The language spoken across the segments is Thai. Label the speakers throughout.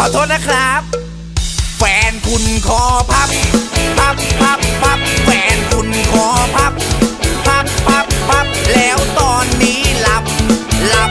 Speaker 1: ขอโทษนะครับ แฟนคุณขอพับ พับพับพับแฟนคุณขอพับ พับพับพับแล้วตอนนี้หลับหลับ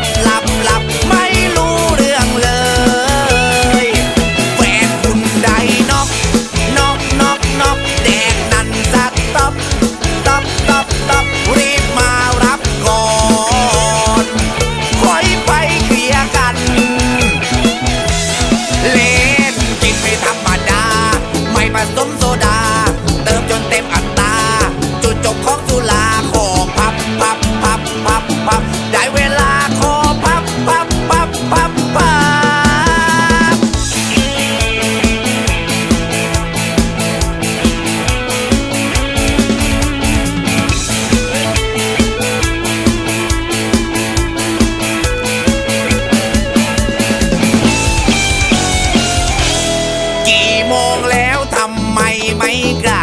Speaker 1: amiga.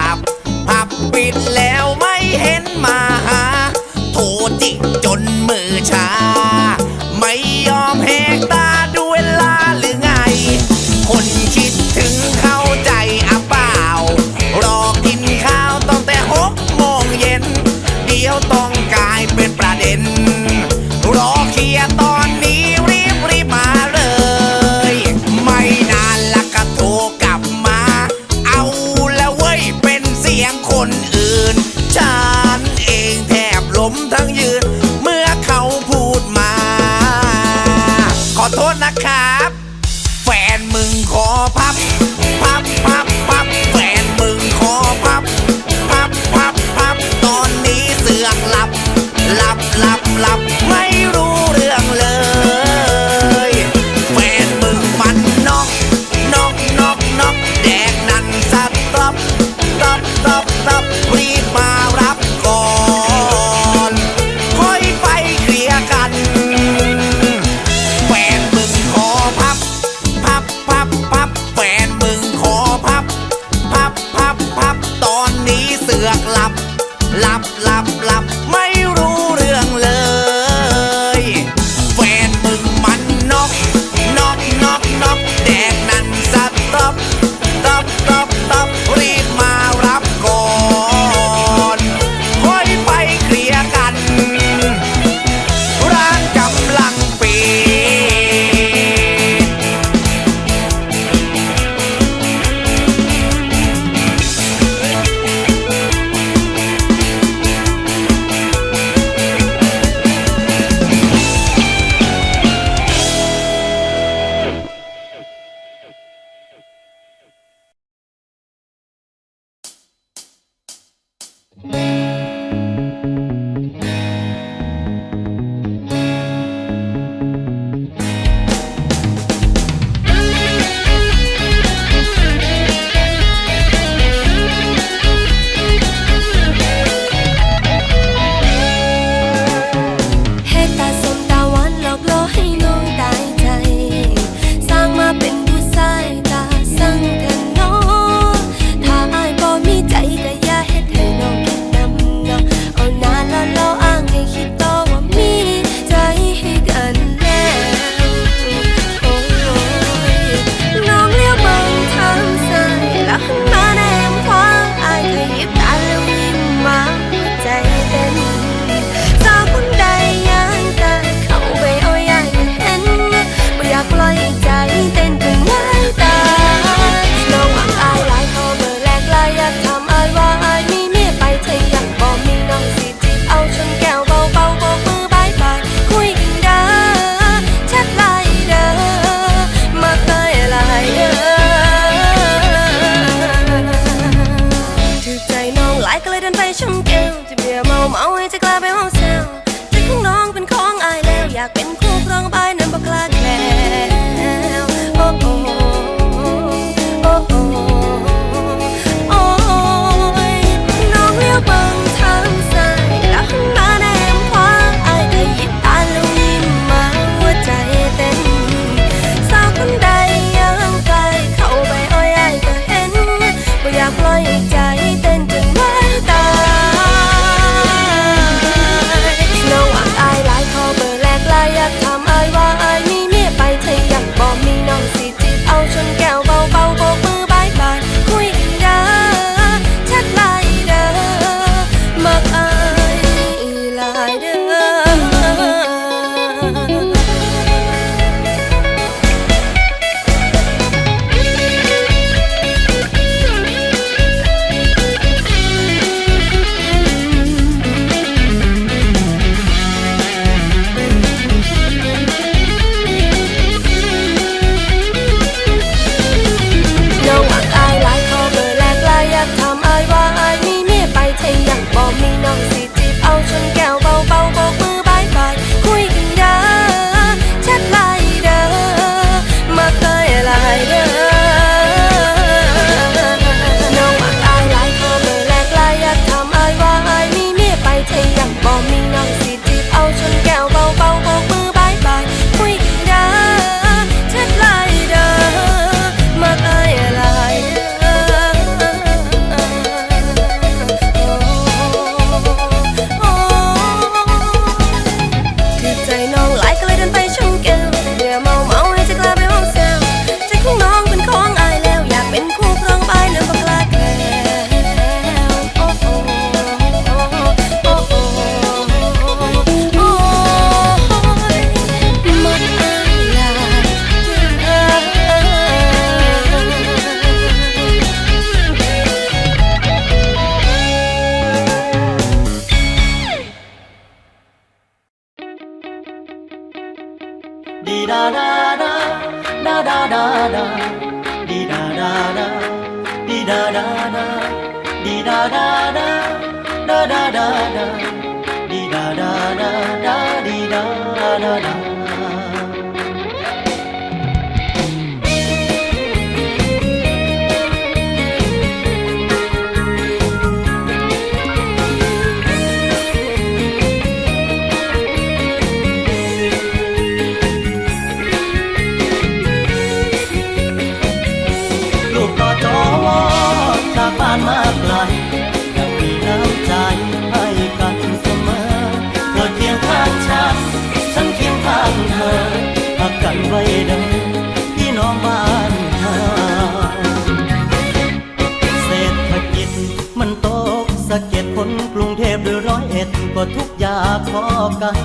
Speaker 1: มั
Speaker 2: นตกสะเก็ดคนกรุงเทพหรือร้อยเอ็ดก็ทุกอยากพอกัน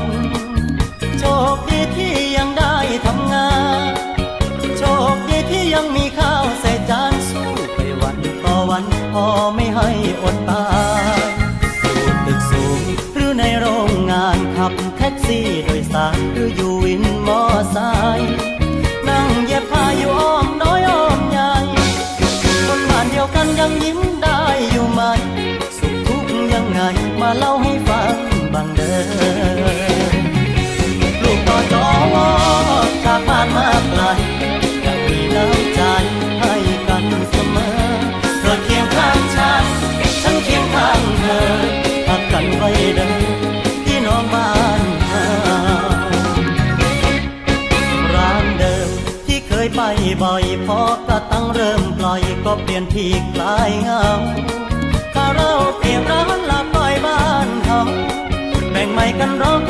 Speaker 2: โชคดีที่ยังได้ทำงาน โชคดีที่ยังมีข้าวใส่จานสู้ไปวันต่อวันพอไม่ให้อดตายอยู่ตึกสูงหรือในโรงงานขับแท็กซี่โดยสารหรืออยู่วินมอไซค์ มาเล่าให้ฟังบางเด้อลูกต่อจอวอจากบ้านมาไกลยังมีน้ำใจให้กันเสมอเธอเคียงข้างฉัน ฉันเคียงข้างเธอหักกันไว้เดิมพี่น้องบ้านเธอร้านเดิมที่เคยไปบ่อยพอกระตั้งเริ่มปล่อยก็เปลี่ยนที่กลายเงา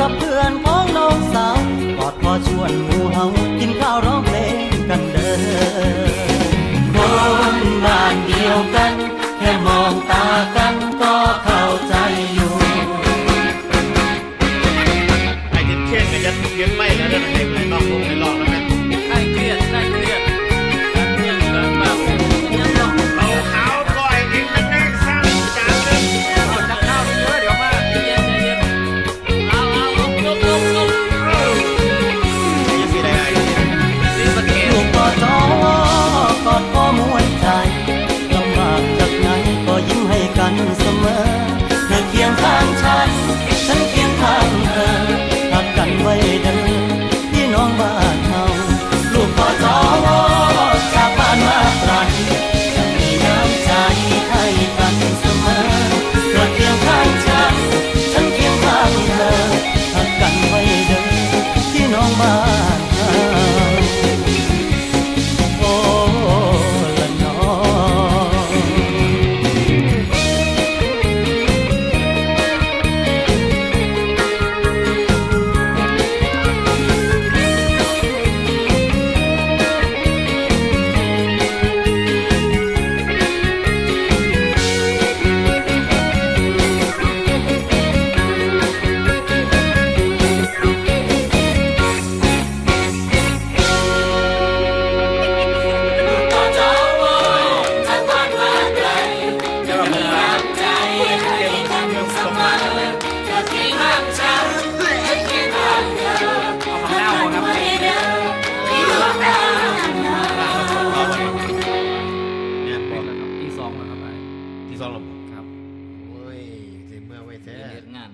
Speaker 2: กับเพื่อนของน้องสาวกอดพอชวนหมู่เฮากินข้าวร้องเพลงกันเด้อคนบ้านเดียวกัน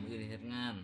Speaker 2: มือเฮ็
Speaker 3: ดงาน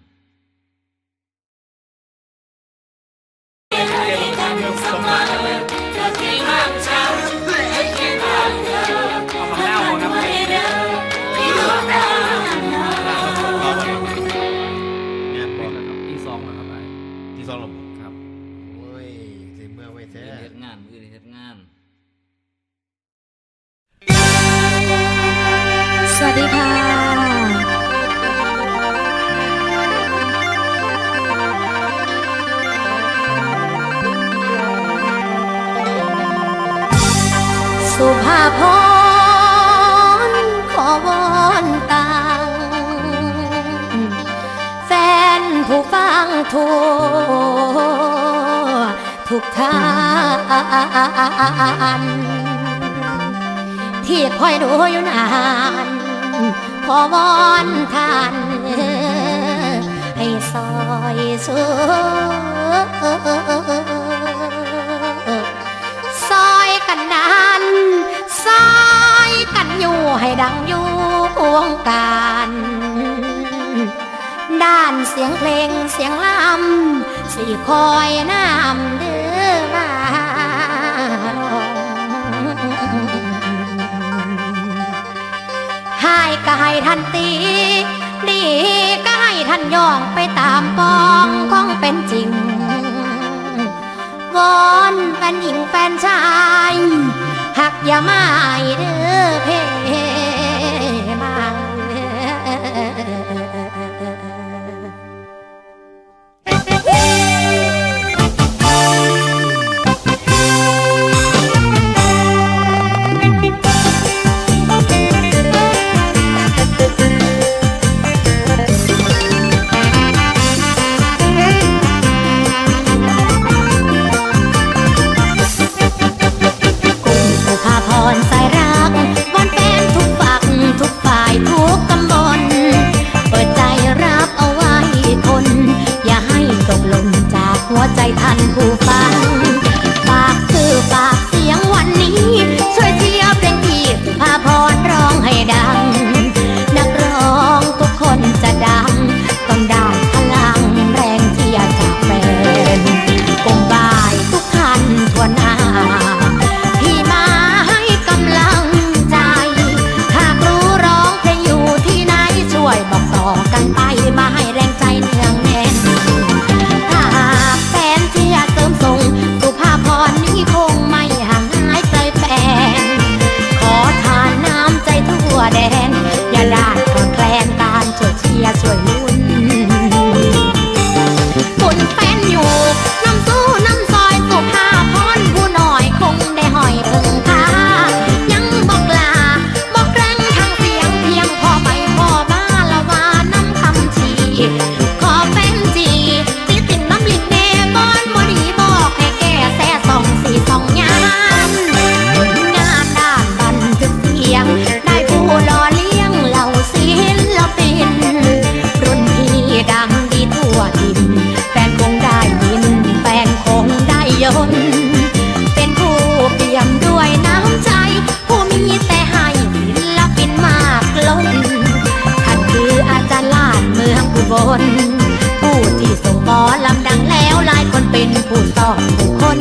Speaker 3: ทุก
Speaker 4: ท่านที่
Speaker 3: คอย
Speaker 4: ดู
Speaker 2: อยู่นานขอวอนท่านให้ซอย
Speaker 3: สู้ซอ
Speaker 4: ยกั
Speaker 3: นนา
Speaker 5: นซอยกันอยู่ให้ดังอยู่วงการด้านเสียงเพลงเสียงลำสี่คอยน้ำเดือ ร้ายก็ให้ท่านตี ดีก็ให้ท่านย่องไปตามปองของเป็นจริงวอนแฟนหญิงแฟนชายหักอย่าไม่เด้อเพ ดิน แฟนคงได้ยิน แฟนคงได้ยน เป็นผู้เปี่ยมด้วยน้ำใจ ผู้มีแต่ให้ศิเป็นมากล้น ท่านคืออาจารย์ลาดเมืองอุบล ผู้ที่ส่งปอลำดังแล้วหลายคนเป็นผู้สอบผู้คน